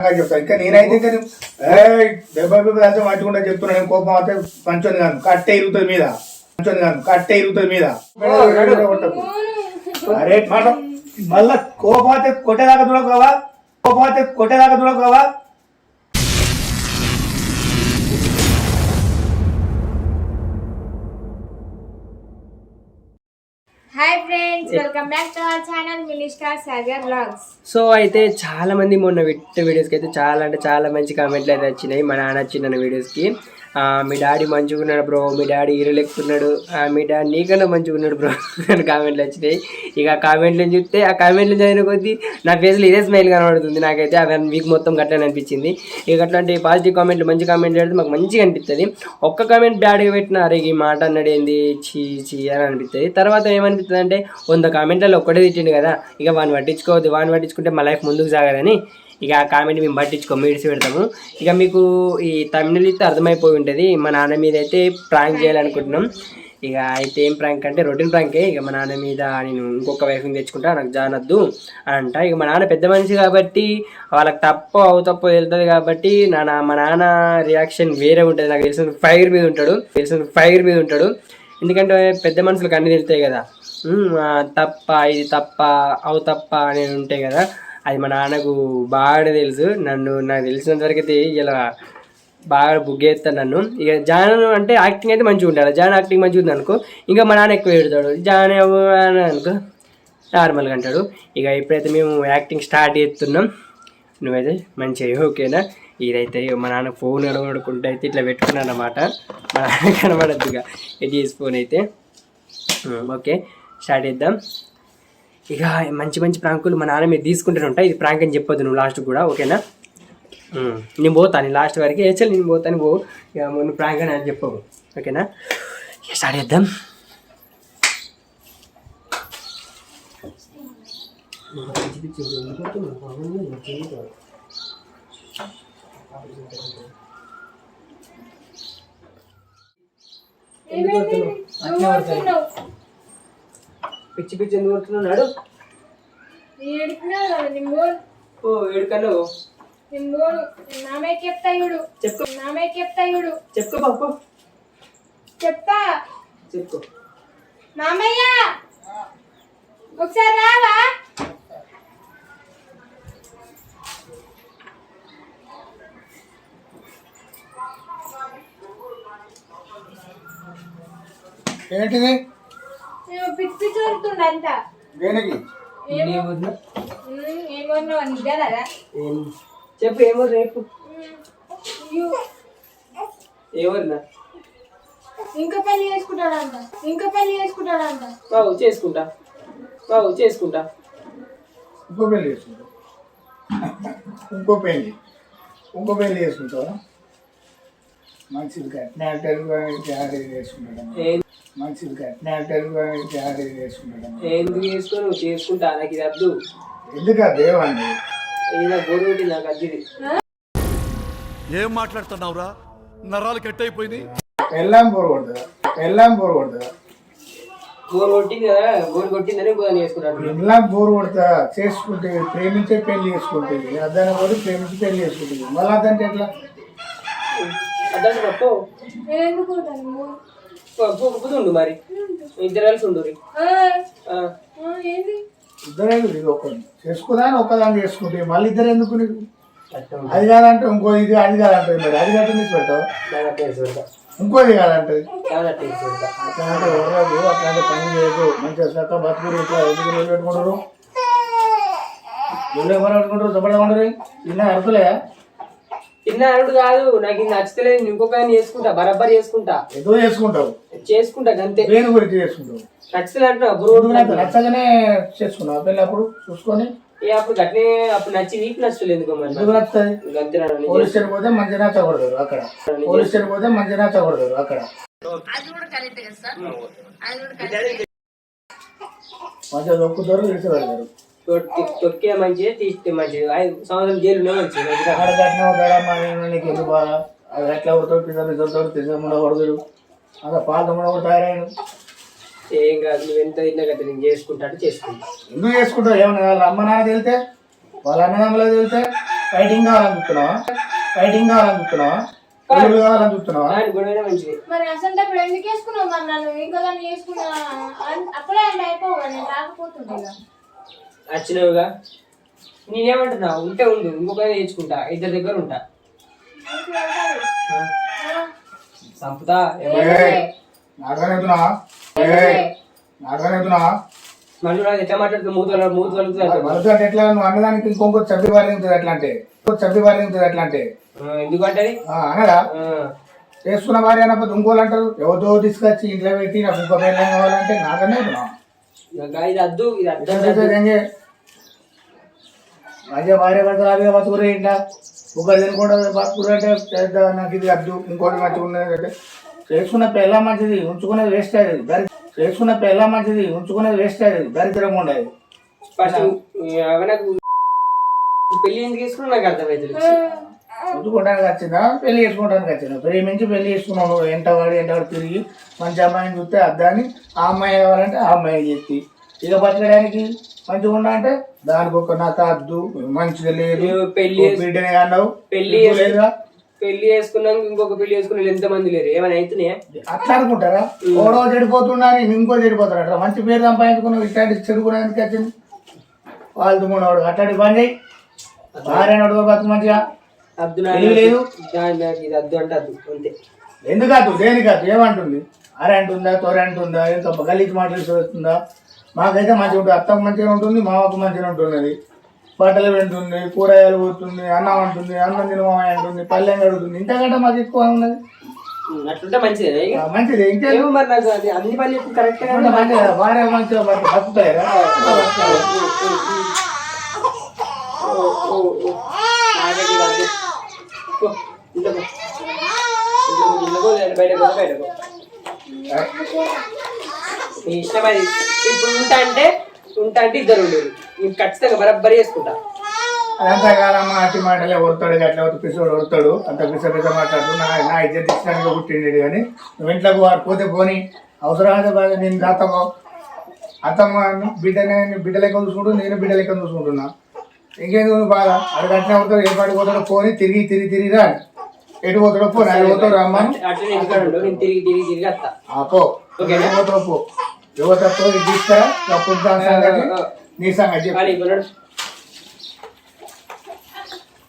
ఇంకా చెప్తా ఇంకా నేనైతే ఇంకా డెబ్బై రూపాయలు అంతా పట్టుకుంటా చెప్తున్నా. నేను కోపం అయితే పంచొని కాదు. కట్టే ఇరుగుతుంది మీద. పంచొని కాదు. కట్టే ఇరుగుతుంది మీద. అరే మాట. మళ్ళా కోపం అయితే కొట్టేదాకా చూడకోవా కోపం అయితే కొట్టేదాకా చూడకోవా hi friends welcome back to our channel minister Sagar blogs so అయితే చాలా మంది మొన్న విట్ వీడియోస్కి అయితే చాలా అంటే చాలా మంచి కామెంట్లు అయితే వచ్చినాయి. మా నాన్న వచ్చిన వీడియోస్కి ఆ, మీ డాడీ మంచిగా ఉన్నాడు బ్రో మీ డాడీ హీరో ఆ, మీ డాడీ నీకన్నా మంచిగా ఉన్నాడు బ్రో అని కామెంట్లు వచ్చినాయి. ఇక ఆ కామెంట్లు చూస్తే ఆ కామెంట్లు చదివిన కొద్దీ నా ఫేస్లో ఇదే స్మైల్ కనబడుతుంది నాకైతే. అవి వీక్ మొత్తం గట్లనే అనిపించింది. ఇక అట్లాంటి పాజిటివ్ కామెంట్లు మంచి కామెంట్లు పెడితే మాకు మంచిగా అనిపిస్తుంది ఒక్క కామెంట్ బ్యాడ్గా పెట్టిన అరే ఈ మాట అన్నాడు ఏంది? చీ చీ అని అనిపిస్తుంది తర్వాత ఏమనిపిస్తుంది అంటే వంద కామెంట్లలో ఒక్కటే తిట్టిండు కదా. ఇక వాడిని పట్టించుకోవద్దు. వాడిని పట్టించుకుంటే మా లైఫ్ ముందుకు సాగదని ఇక ఆ కామెంట్ మేము పట్టించుకోము ఇడిచి పెడతాము. ఇక మీకు ఈ తమిళ ఇస్తే అర్థమైపోయి ఉంటుంది. మా నాన్న మీద అయితే ప్రాంక్ చేయాలనుకుంటున్నాం. ఇక అయితే ఏం ప్రాంక్ అంటే రొటీన్ ప్రాంకే ఇక మా నాన్న మీద నేను ఇంకొక వైఫ్ని తెచ్చుకుంటా నాకు జానద్దు అని అంట. ఇక మా నాన్న పెద్ద మనిషి కాబట్టి వాళ్ళకి తప్పు అవు తప్పు వెళ్తుంది కాబట్టి నా మా నాన్న రియాక్షన్ వేరే ఉంటుంది. నాకు తెలిసిన ఫైర్ మీద ఉంటాడు. తెలిసిన ఫైర్ మీద ఉంటాడు. ఎందుకంటే పెద్ద మనుషులకు అన్ని తెలుస్తాయి కదా. తప్ప ఇది తప్ప అవు తప్ప అని ఉంటాయి కదా. అది మా నాన్నకు బాగా తెలుసు. నన్ను నాకు తెలిసినంత వరకు అయితే ఇలా బాగా బుగ్గేస్తాను నన్ను. ఇక జాన్ అంటే యాక్టింగ్ అయితే మంచిగా ఉండాలి. జాన్ యాక్టింగ్ మంచిగా ఉంది అనుకో. ఇంకా మా నాన్న ఎక్కువ పెడతాడు జాన్ అని అనుకో. నార్మల్గా అంటాడు. ఇక ఇప్పుడైతే మేము యాక్టింగ్ స్టార్ట్ చేస్తున్నాం. నువ్వైతే మంచిగా ఓకేనా? ఇదైతే మా నాన్న ఫోన్ అడగడుకుంటే అయితే ఇట్లా పెట్టుకున్నాను అనమాట మా నాన్న కనబడద్దుగా ఇది ఫోన్ అయితే. ఓకే. స్టార్ట్ చేద్దాం. ఇక మంచి మంచి ప్రాంకులు మా నాన్న మీరు తీసుకుంటూనే ఉంటాయి. ఇది ప్రాంక్ అని చెప్పొద్దు నువ్వు లాస్ట్ కూడా ఓకేనా? నేను పోతాను లాస్ట్ వరకు. ఏ చల్ నేను పోతాను పో. ఇక నువ్వు ప్రాంక్ అని అని చెప్పవు ఓకేనా? ఇక స్టార్ట్ చేద్దాం. పిచ్చి పిచ్చి ఎందుకు కొడుతున్నాడు ఓ నామే చెప్తా ఇడు చెప్పుకో. నామే చెప్తా ఇడు చెప్పుకో పాప చెప్తా. చెప్పుకో. మామయ్య! ఒకసారి రావా? ఏంటిది? వస్తుండ అంత దేనికి ఏమన్నావు నీకు కదా ఏం? చెప్పు ఏమో రేపు. ఏమన్నా ఇంకా పెళ్ళి చేసుకుంటాడంట. ఇంకా పెళ్ళి చేసుకుంటాడంట. బావు చేసుకుంటా. బావు చేసుకుంటా. ఇంకో పెళ్ళి చేసుకుంటావు ఇంకో పెళ్ళి. ఇంకో పెళ్ళి చేసుకుంటావా? జారీ జారీ ఎందుకు చేసుకుంటా నాకు ఇది నాకు అద్దిది ఏం మాట్లాడుతున్నావురా? నరాలు కట్ అయిపోయినాయి ఎల్లాం బోర్ కొడుతుందా ఎల్లాం బోర్ కొడుతుందా గోరు కొట్టింది కదా గోరు కొట్టిందని ఎల్లాం బోర్ కొడతా చేసుకుంటే ప్రేమించే పెళ్ళి చేసుకుంటుంది అద్దన కూడా ప్రేమించి పెళ్ళి చేసుకుంటుంది మళ్ళీ అదంటే ఎట్లా? అద్దంటే పప్పు? పప్పు ఉండు మరి. ఇద్దరు కలిసి ఉండు ఇద్దరే ఇది ఒకటి చేసుకుదాని ఒక్కదాన్ని చేసుకుంటే మళ్ళీ ఇద్దరు ఎందుకు నీకు అది కాదంటే ఇంకో ఇది అది కాదంటే మరి. అది కాదు నీకు పెట్టావు ఇంకోది కాదంటది అట్లాంటి ఎవరు అట్లాంటి పని చేయదు. మంచిగా చక్క బతుకులు ఇట్లా ఎందుకు రోజు పెట్టుకుంటారు? రోజు ఎవరు పెట్టుకుంటారు? చెప్పడమంటారు ఇన్న అర్థలే చిన్న అరుడు కాదు నాకు ఇది నచ్చలేదు ఇంకొక ఆయన చేసుకుంటా బరాబర్ చేసుకుంటా. ఏదో చేసుకుంటావు. చేసుకుంటా అంతే దేని గురించి చేసుకుంటావు. నచ్చలేదు అంటున్నా నాకు నచ్చగానే చేసుకున్నావు పెళ్ళి అప్పుడు చూసుకొని? ఏ అప్పుడు గట్నే అప్పుడు నచ్చి నీకు నచ్చలేదు ఎందుకో మరి ఎందుకు నచ్చుతుంది పోలీస్ స్టేషన్ పోతే మంచి నచ్చకూడదు అక్కడ. పోలీస్ స్టేషన్ పోతే మంచి నచ్చకూడదు అక్కడ. మంచిగా దొక్కుతారు విడిచి పెడతారు తొక్కి- మంచిది తీస్తే మంచిది. ఐదు సంవత్సరం జైలునే మంచిది. కట్టిన నీకు ఎందుకు బాధ? అది ఎట్లా కొడతాడు? పిజ్జాడు పిజ్జా ముడ కొడతాడు? అక్కడ పాత ముడ కూడా తయారైన ఏం కాదు నువ్వు ఎంత తిన్నా కదా నేను చేసుకుంటా అంటే చేసుకుంటా. ఎందుకు చేసుకుంటావు? ఏమన్నా వాళ్ళ అమ్మ నాన్న వెళ్తే వాళ్ళ అన్నదమ్ములకు వెళ్తే ఫైటింగ్ కావాలని చూస్తున్నావా? ఫైటింగ్ కావాలని చూస్తున్నావా? గొడవలు కావాలని చూస్తున్నావా? దాని గొడవనే మంచిది. మరి అసలు ఇప్పుడు ఎందుకు వేసుకున్నావు మరి నన్ను? ఇంకో దాన్ని వేసుకున్నా అప్పుడే అంటే అయిపోవు నేను రాకపోతుండే. వచ్చినవుగా నేనేమంటున్నా ఉంటే ఉండు ఇంకొక నేర్చుకుంటా ఇద్దరి దగ్గర ఉంటా. ఉంటుంది. సంపుతా ఎట్లా మాట్లాడుతూ మూత మూత వలుగుతుంది మనసు అంటే ఎట్లా? నువ్వు అన్నదానికి ఇంకొక చప్పి వారింతుంది ఎట్లా అంటే? వారింతుంది ఎట్లా అంటే? ఎందుకంటే అనగా? చేసుకున్న భార్య అన్నప్పుడు ఇంకోళ్ళు అంటారు ఎవరితో తీసుకొచ్చి ఇంట్లో పెట్టి నాకు ఇంకో పేరు కావాలంటే నాకనే ఇది అద్దు ఇది అద్దు మంచిగా భార్య భర్తలు అదే బతుకురే ఇంట్లో ఒకరు తినకుండా బతుకురు అంటే పెద్ద నాకు ఇది అద్దు ఇంకోటి మంచిగా ఉన్నది అంటే చేసుకున్న పిల్ల మంచిది ఉంచుకునేది వేస్ట్ అయ్యేది దరి చేసుకున్న పిల్ల మంచిది ఉంచుకునేది వేస్ట్ అయ్యేది దరిద్రంగా ఉండేది. ఫస్ట్ నాకు పెళ్ళి ఎందుకు చేసుకున్నా నాకు అర్థమైతుంది ఉంచుకోవడానికి వచ్చిందా పెళ్ళి చేసుకోవడానికి వచ్చిందా ప్రేమించి పెళ్ళి చేసుకున్నావు ఎంటవాడి ఎంటవాడు తిరిగి మంచి అమ్మాయిని చూస్తే అద్దాన్ని ఆ అమ్మాయి కావాలంటే ఆ అమ్మాయిని చెప్పి ఇక బతకడానికి మంచిగా ఉండా అంటే దానికి ఒక నాకు అద్దు మంచిగా లేదు. పెళ్ళి బిడ్డనే అన్నావు. పెళ్ళి లేదా? పెళ్ళి చేసుకున్నాక ఇంకొక పెళ్ళి చేసుకున్న ఎంత మంది లేరు? ఏమైనా అవుతున్నాయా? అట్లా అనుకుంటారా? ఓడో చెడిపోతున్నాని ఇంకో చెడిపోతారు అట్లా. మంచి పేరు సంపాదించుకున్నావు ఇట్లాంటి చెడుకునేందుకు వచ్చింది వాళ్ళు మనవాడు అట్లాంటి పని చేయి. భార్య నడుగు బతుకు మంచిగా. అద్దు లేదు. దాని ఇది అద్దు అంటే అద్దు అంతే. ఎందుకు అద్దు? దేనికి అద్దు? ఏమంటుంది? అరే అంటుందా? తొర అంటుందా? ఇంకా గలీజ్ మాటలు వస్తుందా మాకైతే మంచిగా ఉంటుంది అత్తకు మంచిగా ఉంటుంది మామకు మంచిగా ఉంటున్నది బట్టలు పెడుతుంది కూరగాయలు పోతుంది అన్నం అంటుంది అన్నం తినమా అంటుంది పల్లెం కడుగుతుంది ఇంతకంటే మాకు ఎక్కువ ఉన్నది అట్లుంటే మంచిదే మంచిది మరి నాకు అది అన్ని కరెక్ట్ అంటే మంచిగా భార్య బతుకుతాయిరా బయటకు బయటకు. నీ ఇష్టం అది. ఇప్పుడు ఉంటా అంటే ఉంటా అంటే ఇద్దరు ఉండేది నేను ఖచ్చితంగా బరబ్బరి చేసుకుంటా. అదంతా కాదమ్మా అతి మాటలే కొడతాడు అట్లా ఒక పిసోడు కొడతాడు. అంత పిస పిస మాట్లాడుతూ నా నా ఇజ్జత్ ఇచ్చినాక పుట్టిండేది కానీ నువ్వు ఇంట్లోకి వాడు పోతే పోని. అవసరమైతే బాగా నేను దాతమ్మో అత్తమ్మ బిడ్డనే బిడ్డ లెక్క చూసుకుంటూ నేను బిడ్డ లెక్క చూసుకుంటున్నా. ఇంకేంది నువ్వు బాధ అక్కడ అట్లా పోతాడు ఏ పాటికి పోతాడో పోని తిరిగి తిరిగి తిరిగి రా. ఎటు పోతాడో పో నాకు పోతాడు రమ్మను. తిరిగి తిరిగి తిరిగి వస్తా. ఆ పో ఎటు పోతాడో పో. యువతతో తీసుకురా అప్పుడు దాని సంగతి నీ సంగతి చెప్పు. కానీ ఇప్పుడు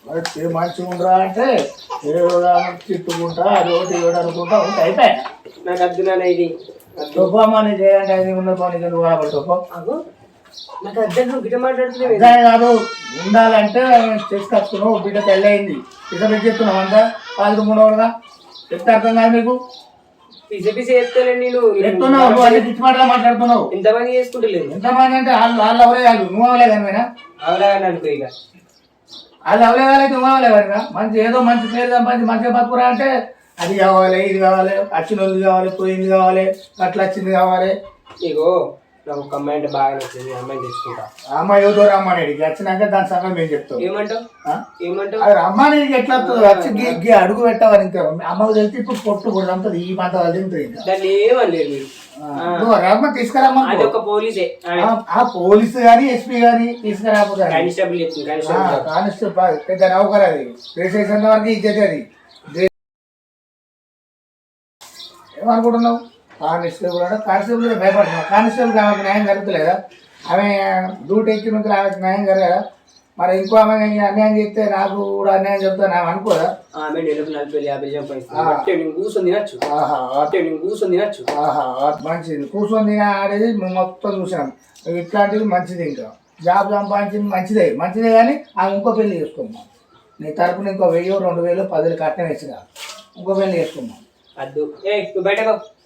మరి ఏ మంచిగా ఉండరా అంటే తిట్టుకుంటా ఇవ్వడం అనుకుంటా ఉంటే అయిపోయా నాకు అద్దు నాన్న ఇది. తుఫామని చేయండి అది ఉన్న పని నువ్వు కాబట్టి కాదు ఉండాలంటే చేసుకొచ్చుకున్నావు బిడ్డ పెళ్ళయింది. ఇతర చెప్తున్నావు అంతా? పాలకు మూడవడుగా చెప్తే అర్థం కాదు మీకు? పిస పిస చెప్తాను నేను చెప్తున్నావు అన్ని పిచ్చి మాటలు మాట్లాడుతున్నావు. ఎంతమంది చేసుకుంటలేదు ఎంతమంది అంటే వాళ్ళు వాళ్ళు అవలే కాదు నువ్వు అవలే కానీ పోయినా అవలాగా అనుకో ఇక. వాళ్ళు అవలే కాలేదు నువ్వు అవలే కానీ మంచి ఏదో మంచి పేరు సంపాదించి మంచిగా బతుకురా అంటే అది కావాలి ఇది కావాలి వచ్చిన వాళ్ళు కావాలి పోయింది కావాలి అట్లా వచ్చింది కావాలి. ఇగో నాకు అమ్మాయి అంటే బాగా నచ్చింది అమ్మాయిని తెచ్చుకుంటా. అమ్మాయి ఏదో రమ్మని వచ్చినాక దాని సంగతి మేము చెప్తాం. ఏమంటావు? ఏమంటావు? అది రమ్మని ఎట్లా వస్తుంది వచ్చి గీ- గీ అడుగు పెట్టావని ఇంకా అమ్మకు తెలిసి ఇప్పుడు పొట్టు కూడా అంతది ఈ అది తింటుంది ఇంకా. దాన్ని ఏమనలేరు మీరు? ఆ, నువ్వు రమ్మ తీసుకురమ్మా అది ఒక పోలీసే. ఆ. పోలీసు కానీ ఎస్పీ కానీ తీసుకురాకపోతే కానిస్టేబుల్ చెప్తుంది కానిస్టేబుల్ కానిస్టేబుల్ పెద్ద నౌకర్ అది. రిజిస్ట్రేషన్ వరకు ఇచ్చేది అది. దే- ఏమనుకుంటున్నావు? కానిస్టేబుల్ అంటే కానిస్టేబుల్ కూడా భయపడుతున్నావు కానిస్టేబుల్ ఆమెకు న్యాయం జరుగుతలేదా? ఆమె డ్యూటీ ఎక్కినందుకు ఆమెకు న్యాయం జరగదా? మరి ఇంకో ఆమె అన్యాయం చేస్తే నాకు కూడా అన్యాయం చెప్తాను ఆమె అనుకోదా? ఆమె నెలకు నలభై యాభై నేను కూర్చొని తినచ్చు. ఆహా. అంటే నేను కూర్చొని తినచ్చు. ఆహా. మంచిది. కూర్చొని తినే ఆడేది మేము మొత్తం చూసాం ఇట్లాంటివి మంచిది ఇంకా. జాబ్ సంపాదించింది మంచిదే. మంచిదే కానీ ఆ ఇంకో పెళ్ళి చేసుకుందాం. నీ తరపున ఇంకో వెయ్యి రెండు వేలు పదివేలు కట్నం వేసిగా ఇంకో పెళ్ళి చేసుకుందాం. అద్దు. ఏ బయటకు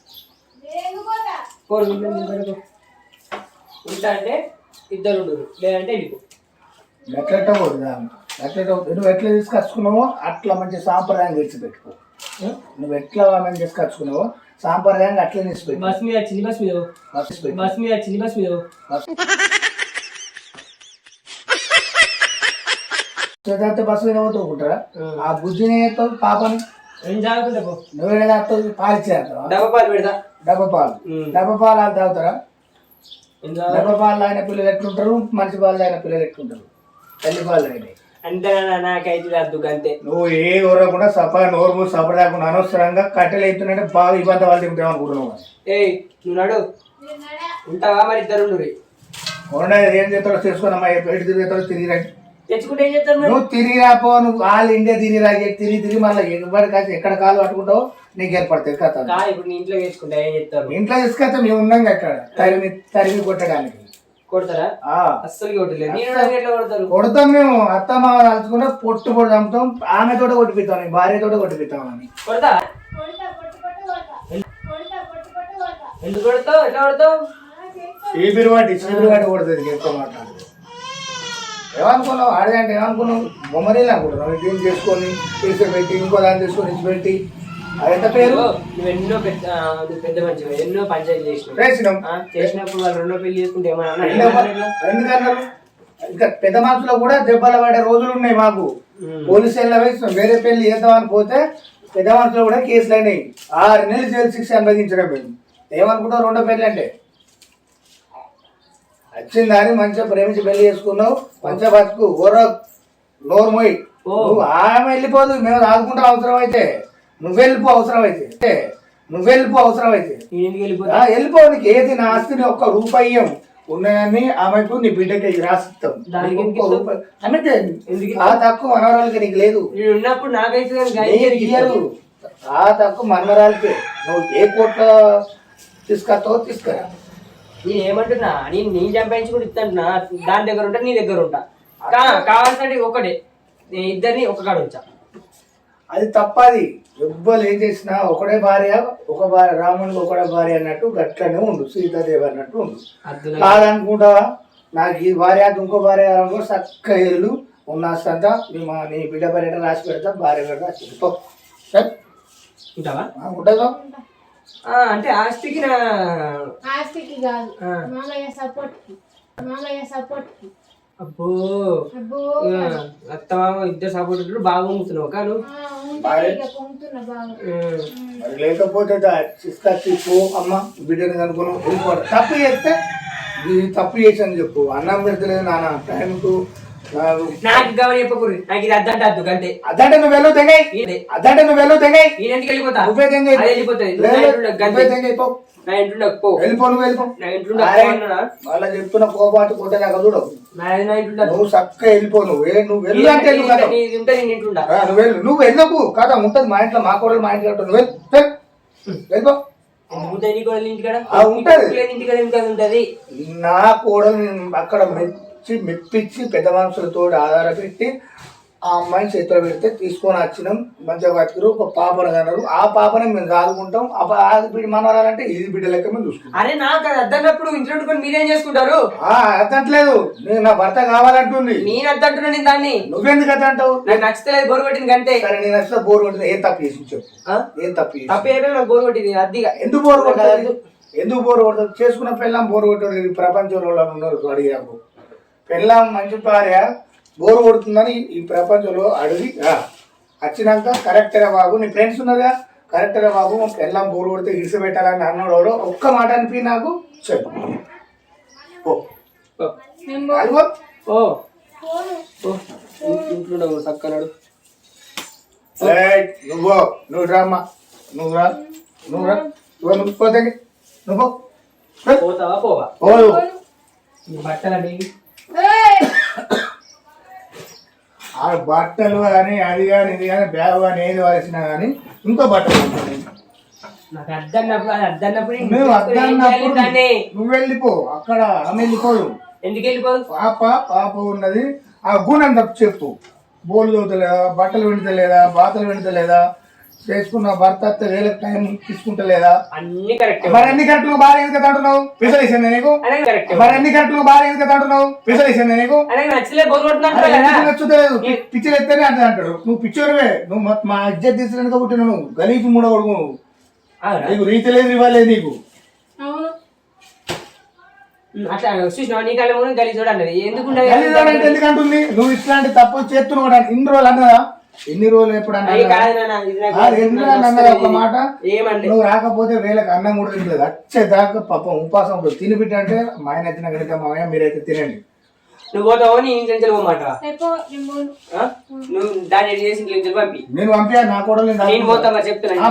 ఉంటా అంటే ఇద్దరు ఉండరు లేదంటే వెళ్ళిపో ఎట్లెట్ట పోతుందా ఎట్లెట్ట నువ్వు ఎట్లా తీసుకొచ్చుకున్నావో అట్లా మంచి సాంప్రదాయంగా తెచ్చిపెట్టుకో నువ్వు ఎట్లా మనం తీసుకొచ్చుకున్నావో సాంప్రదాయంగా అట్లా తీసిపెట్టు బస్ మీద వచ్చింది బస్ మీద బస్ మీద వచ్చింది బస్ మీద చదివితే బస్సు మీద పోతుంటారా ఆ. ఎత్తావు పాపని ఏం జాగ్రత్త పో నువ్వేనా తాగుతావు పాలిచ్చేస్తావా డబ్బా పాలు పెడతా. డబ్బా పాలు. డబ్బా పాలు వాళ్ళు తాగుతారా? డబ్బా పాలు అయిన పిల్లలు ఎట్లుంటారు? మనిషి పాలు అయిన పిల్లలు ఎట్లుంటారు? తల్లి పాలు అంతే నాన్న, నాకైతే అద్దు అంతే. నువ్వు ఏ ఊరకుండా సపా నోరు సపడ లేకుండా అనవసరంగా కట్టెలు ఎత్తున్నట్టే బాగా ఇబ్బంది వాళ్ళు తింటాం అనుకుంటున్నావు ఏయ్ నువ్వు నడు. ఉంటావా మరి ఇద్దరు ఉండు ఉండదు ఏం చేస్తాడో తెలుసుకున్నామా ఎటు తిరుగుతాడో తిరిగి రా. తెచ్చుకుంటే ఏం చేస్తారు మరి? నువ్వు తిరిగి రాపో నువ్వు ఆల్ ఇండియా తిరిగి రా తిరిగి తిరిగి మళ్ళీ ఎక్కడి కాసి ఎక్కడ కాలు పట్టుకుంటావు నీకు కథ కా ఇప్పుడు నీ ఇంట్లో వేసుకుంటా ఏం చెప్తారు ఇంట్లో తీసుకొస్తే మేము ఉన్నాం కదా తరిమి తరిమి కొట్టడానికి. కొడతారా? ఆ. అస్సలు కొట్టలేదు. నేను నాకు ఎట్లా కొడతారు? కొడతాం మేము. అత్త మామ తలుచుకుంటే పొట్టు చంపుతాం. ఆమె తోట కొట్టిపిస్తాం నీ భార్య తోట కొట్టిపిస్తాం అని. కొడతా? కొడతా, పొట్టు పొట్టు కొడతా. కొడతా, పొట్టు పొట్టు కొడతా. ఎందుకు కొడతావు? ఎట్లా కొడతావు. చీపిరి వాటి చీపిరి కొడుతుంది ఎక్కువ ఏమనుకున్నావు? ఆడే అంటే ఏమనుకున్నావు? బొమ్మరీలు అనుకుంటున్నావు దీన్ని చేసుకొని తీసుకుపెట్టి ఇంకో దాన్ని తీసుకొని ఇచ్చిపెట్టి. అదెంత పేరు? నువ్వు ఎన్నో పెద్ద పెద్ద మంచిగా ఎన్నో పంచాయతీ చేసినావు. వేసినాం ఆ, చేసినప్పుడు వాళ్ళు రెండో పెళ్ళి చేసుకుంటే ఏమన్నా? ఎందుకన్నారు ఇంకా పెద్ద మనసులో కూడా దెబ్బలు పడే రోజులు ఉన్నాయి మాకు. పోలీసు వేసినాం వేరే పెళ్ళి చేద్దామని పోతే పెద్ద మనసులో కూడా కేసులు అయినాయి. ఆరు నెలలు జైలు శిక్ష అనుభవించడం మేము. ఏమనుకుంటావు? రెండో పెళ్ళి అంటే? వచ్చిన దాన్ని మంచిగా ప్రేమించి పెళ్ళి చేసుకున్నావు. మంచిగా బతుకు. ఊర నోరు మోయి. ఓ. నువ్వు ఆమె వెళ్ళిపోదు మేము ఆదుకుంటాం అవసరం అయితే నువ్వు వెళ్ళిపో అవసరం అయితే నువ్వు వెళ్ళిపో అవసరం అయితే వెళ్ళిపో నీకు. ఏది నా ఆస్తిని ఒక్క రూపాయి. ఉన్నాయని ఆమెకు నీ బిడ్డకి రాసిస్తాం. అంటే ఆ తక్కువ మనవరాలకి నీకు లేదు. నేను ఉన్నప్పుడు నాకైతే ఆ తక్కువ మనవరాలకి. నువ్వు ఏ కోట్ల తీసుకొస్తావో తీసుకురా. నేను ఏమంటున్నా నేను నేను సంపాదించుకుని ఇస్తాంటున్నా దాని దగ్గర ఉంటా నీ దగ్గర ఉంటా. కా కావాల్సిన ఒకటే. నేను ఇద్దరిని ఒక కాడ ఉంచా. అది తప్పది. ఎవ్వరు ఏం చేసినా ఒకడే భార్య ఒక భార్య రామునికి ఒకడే భార్య అన్నట్టు గట్లనే ఉండు సీతాదేవి అన్నట్టు ఉండు. కాదనుకుంటావా? నాకు ఈ భార్య ఇంకో భార్య అనుకో చక్క ఇల్లు ఉన్న సంత నీ మా నీ బిడ్డ పర్యటన రాసి పెడతా భార్య పెడతా. చెప్పు ఉంటావా? ఉంటుందో అంటే ఆస్తికి నా ఆస్తికి కాదు. మామయ్య సపోర్ట్ మామయ్య సపోర్ట్ అబ్బో. అబ్బో. ఆ, అత్త మామ ఇద్దరు సపోర్ట్ ఉంటారు బాగా ఊముతున్నావు కాను లేకపోతే తీసుకొచ్చి పో అమ్మ బిడ్డని కనుక్కున్నాం తప్పు చేస్తే ఇది తప్పు చేసాను చెప్పు. అన్నం పెడతలేదు నాన్న. టైంకు నాకు నాకు గమని చెప్పకూడదు. నాకు ఇది అద్దంటే అద్దు కంటే అదంటే నువ్వు వెళ్ళు తెగై. ఈడే. అదంటే నువ్వు వెళ్ళు తెగై. నేను ఎందుకు వెళ్ళిపోతా. నువ్వే తెంగై. అది వెళ్ళిపోతుంది. నువ్వు లేదు, నా ఇంట్లో. తెంగై పో. నా ఇంట్లో పో. వెళ్ళిపో నువ్వు వెళ్ళిపో. నా ఇంట్లో? వాళ్ళ చెప్తున్న కోపాటు కొట్టేదాకా చూడు. నా నా ఇంట్లో ఉండకు. నువ్వు చక్కగా వెళ్ళిపో నువ్వు నువ్వు వెళ్ళు అంటే నువ్వు వెళ్ళు. నువ్వు వెళ్ళకు. కదా ఉంటుంది మా ఇంట్లో మా కోడలు మా ఇంట్లో నువ్వు వెళ్ళు, వెళ్ళు. వెళ్ళిపో. ఉంటది. నీకు నా కోడలు అక్కడ మెచ్చి మెప్పించి పెద్ద మనుషులతో ఆధారపెట్టి ఆ అమ్మాయిని చేతిలో పెడితే తీసుకొని వచ్చినాం. మంచిగా బతికిరు. ఒక పాపను కన్నారు. ఆ పాపని మేము కాదుకుంటాం ఆ బిడ్డ మనవరాలంటే ఇది బిడ్డ లెక్క మేము చూసుకుంటాం. అరే నాకు అది అద్దన్నప్పుడు ఇంట్లో మీరేం చేసుకుంటారు? ఆ, అదంటలేదు నేను నా భర్త కావాలంటుంది. నేను అద్దంటున్నా నేను దాన్ని. నువ్వెందుకు అదంటావు నాకు నచ్చలేదు బోరు కొట్టింది అంతే. సరే నేను నచ్చితే బోర్ కొట్టింది. ఏం తప్పు చేసి చెప్పు? ఏం తప్పు తప్పే నాకు బోరు కొట్టింది. అద్దిగా. ఎందుకు బోర్ కొట్టదు ఎందుకు బోర్ కొడతావు? చేసుకున్న పెళ్ళాం బోర్ కొట్టదు ఈ ప్రపంచంలో ఉన్నారు అడిగాము పెళ్ళాం మంచి భార్య బోర్ కొడుతుందని ఈ ప్రపంచంలో అడిగి రా. వచ్చినాక కరెక్ట్గా బాబు. నీ ఫ్రెండ్స్ ఉన్నారుగా? కరెక్ట్గా బాబు పెళ్ళాం బోర్ కొడితే ఇడిసి పెట్టాలని అన్నాడు. ఒక్క మాట అనిపి నాకు? చెప్పు. ఓ ఓ, నేను అదిగో. ఓ పోను. ఓ, ఇంట్లో ఏయ్, నువ్వు నువ్వు రామ్మా నువ్వు రా. నువ్వు రా. నువ్వు నువ్వు పోతే నువ్వు. పోతావా? పోవా? పోదు. నీ బట్టలు ఏయ్! ఆ బట్టలు కానీ అది కానీ ఇది కానీ బ్యాగ్ కానీ ఏది వలసినా కానీ ఇంకో బట్టలు. నాకు అద్దన్నప్పుడు అది అద్దన్నప్పుడు నేను నువ్వు అద్దన్నప్పుడు వెళ్ళిపో అక్కడ ఆమె వెళ్ళిపోదు. ఎందుకు వెళ్ళిపోదు? పాప పాప ఉన్నది. ఆ గుణం తప్పు చెప్పు. బోలు తోతలేదా బట్టలు వింటలేదా బాతలు వింటలేదా? చేసుకున్న భర్త అత్త వేలకు టైం తీసుకుంటలేదా? అన్ని కరెక్ట్ మరి అన్ని కరెక్ట్ బాగా ఎందుకు అంటున్నావు? పిసలేసింది నీకు? కరెక్ట్ మరి అన్ని కరెక్ట్ బాగా ఎందుకు అంటున్నావు? పిసలేసింది నీకు? అలాగే నచ్చలే బోర్ కొడుతున్నట్టు అరే కదా. ఎందుకు నచ్చుతలేదు? పిచ్చర్ ఎత్తేనే అంతే అంటాడు. నువ్వు పిచ్చోరువే నువ్వు మా- ఇజ్జత్ తీసుకుని పుట్టిన నువ్వు. గలీజు మూడ కొడుకు నువ్వు? నీకు రీతి లేదు ఇవ్వలేదు నీకు. అట్లా చూసినావా? నీ కళ్ళ ముందు అన్నది. ఎందుకు ఉండదు? గలీజు అంటే ఎందుకు అంటుంది? నువ్వు ఇట్లాంటి తప్పు చేస్తున్నావు ఇన్ని రోజులు అన్నదా? ఎన్ని రోజులు ఎప్పుడు అన్నదా ఒక మాట? ఏమండి? నువ్వు రాకపోతే వేలకు అన్నం కూడా తినలేదు. వచ్చే దాకా పాపం ఉపాసం ఉంటుంది. తిని బిడ్డ అంటే మా ఆయన తిన కనుక మా ఆయన మీరైతే తినండి. నువ్వు పోతావు? నీ ఇంటి నుంచి? నువ్వు దాన్ని ఎటు చేసి ఇంటి నుంచి పంపి. నేను పంపా నా కూడా నేను పోతా మరి చెప్తున్నా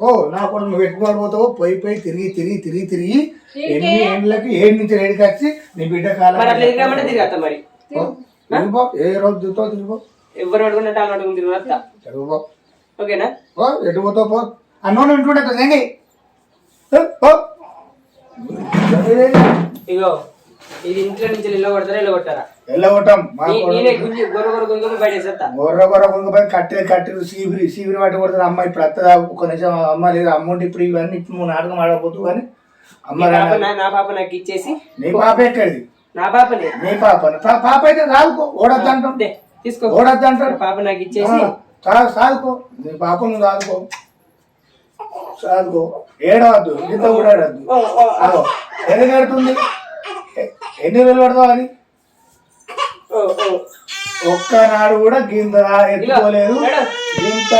పో నా కూడా నువ్వు పెట్టుకోవాలి పోతావు పోయి పోయి తిరిగి తిరిగి తిరిగి తిరిగి ఎన్ని ఏళ్ళకి ఏడు నుంచి ఏడుకి వచ్చి నీ బిడ్డ కాలం మరి అట్లా తిరిగామంటే మరి. ఏ రోజు చూస్తావు తిరిగిపో ఎవరు అడుగుంటే వాళ్ళు అడుగుని ఓకేనా? పో ఎటు పోతావు పో. అన్నోని ఉంటుండే ఇగో ఇది ఇంట్లో నుంచి ఇల్లు కొడతారా ఇల్లు కొట్టారా వెళ్ళగొట్టాం మా నీ- కొడుకు నేనే గుంజి గొర్ర గొర్ర గుంజు బయట వేసేస్తా గొర్ర గొర్ర కొంగపై కట్టెలు కట్టెలు సీవిరి సీవిరి పట్టి కొడుతుంది. అమ్మ ఇప్పుడు అత్తదా ఒక నిమిషం అమ్మ లేదు. అమ్మ ఇప్పుడు ఇవన్నీ ఇప్పుడు నువ్వు నాటకం ఆడకపోతు కానీ అమ్మ నీ పాప నా- నా పాప నాకు ఇచ్చేసి నీ పాప ఎక్కడిది? నా పాపనే. నీ పాప. పాప అయితే రాదుకో. ఓడద్దంటాం దే, తీసుకో ఓడద్దంటాడు పాప నాకు ఇచ్చేసి. సాదుకో నీ పాప సాదుకో ఏడవద్దు ఇంత కూడా ఏడవద్దు ఆగో. ఎన్ని రోజులు పడతావు అది. ఒక్కనాడు కూడా గింత ఎత్తుకోలేదు. ఇంత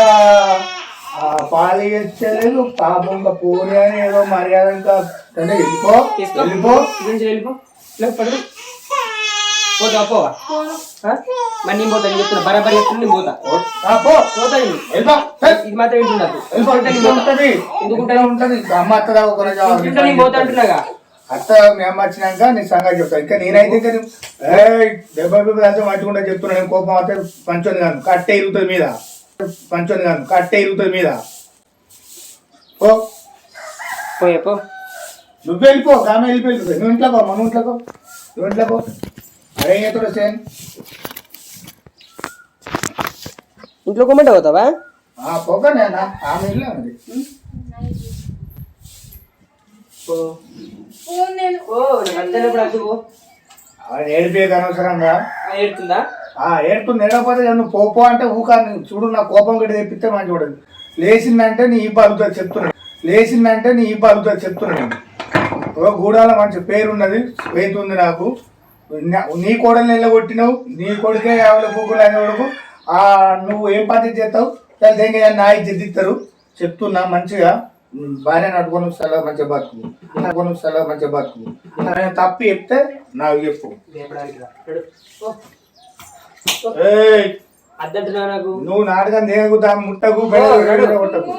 పాలు ఇచ్చలేదు పాపంగా పూరి అని ఏదో మర్యాద వెళ్ళిపో. వెళ్ళిపో. వెళ్ళిపో. పోతా పోవా? మరి నేను పోతా నేను చెప్తున్నా బరాబర్ చెప్తున్నా నేను పోతా. పో. నేను. ఇది మాత్రం ఇంట్లో ఉంటది. ఇంట్లో ఉంటది. అమ్మ ఒక రోజు ఇంట్లో నేను పోతా అంటున్నాగా? అత్త మీ అమ్మ వచ్చినాక నీ సంగతి చెప్తాను ఇంకా నేనైతే ఇంకా డెబ్బై రూపాయలు అంతా మంచిగా చెప్తున్నా. నేను కోపం అయితే పంచొని కాను కట్టే ఇరుగుతుంది మీద. పంచొని కాను కట్టే ఇరుగుతుంది మీద. ఓ పోయే పో. నువ్వు వెళ్ళిపో. ఆమె వెళ్ళిపో వెళ్ళిపో నువ్వు ఇంట్లోకో మన ఇంట్లోకో నువ్వు ఇంట్లోకో అరే సేన్? ఇంట్లో కొమ్మంటే పోతావా? ఆమె ఇల్లే ఉంది. అనవసరంగా? ఏడుతుందా? ఏడుతుంది ఏడకపోతే నువ్వు పోపో అంటే ఊకా చూడు నా కోపం గడి తెప్పిస్తే మంచి చూడదు లేచిందంటే నీ ఈ పలుతో చెప్తున్నా లేచిందంటే నీ ఈ పలుతో చెప్తున్నా నేను ఓ గూడాల మంచి పేరు ఉన్నది ఉంది నాకు. నా- కోడలు నిలగొట్టినావు నీ కొడుకే అనే కొడుకు ఆ నువ్వు ఏం పద్ధతి చేస్తావు? దేంగా నాయి జిద్దిస్తారు చెప్తున్నా మంచిగా. భార్య నడుకొని సెలవు మంచిగా బతుకు నడుకొని సెలవు మంచిగా బతుకు నేను తప్పి చెప్తే నాకు చెప్పు. నువ్వు నాటకం దేగకు దా ముట్టకు కొట్టకు.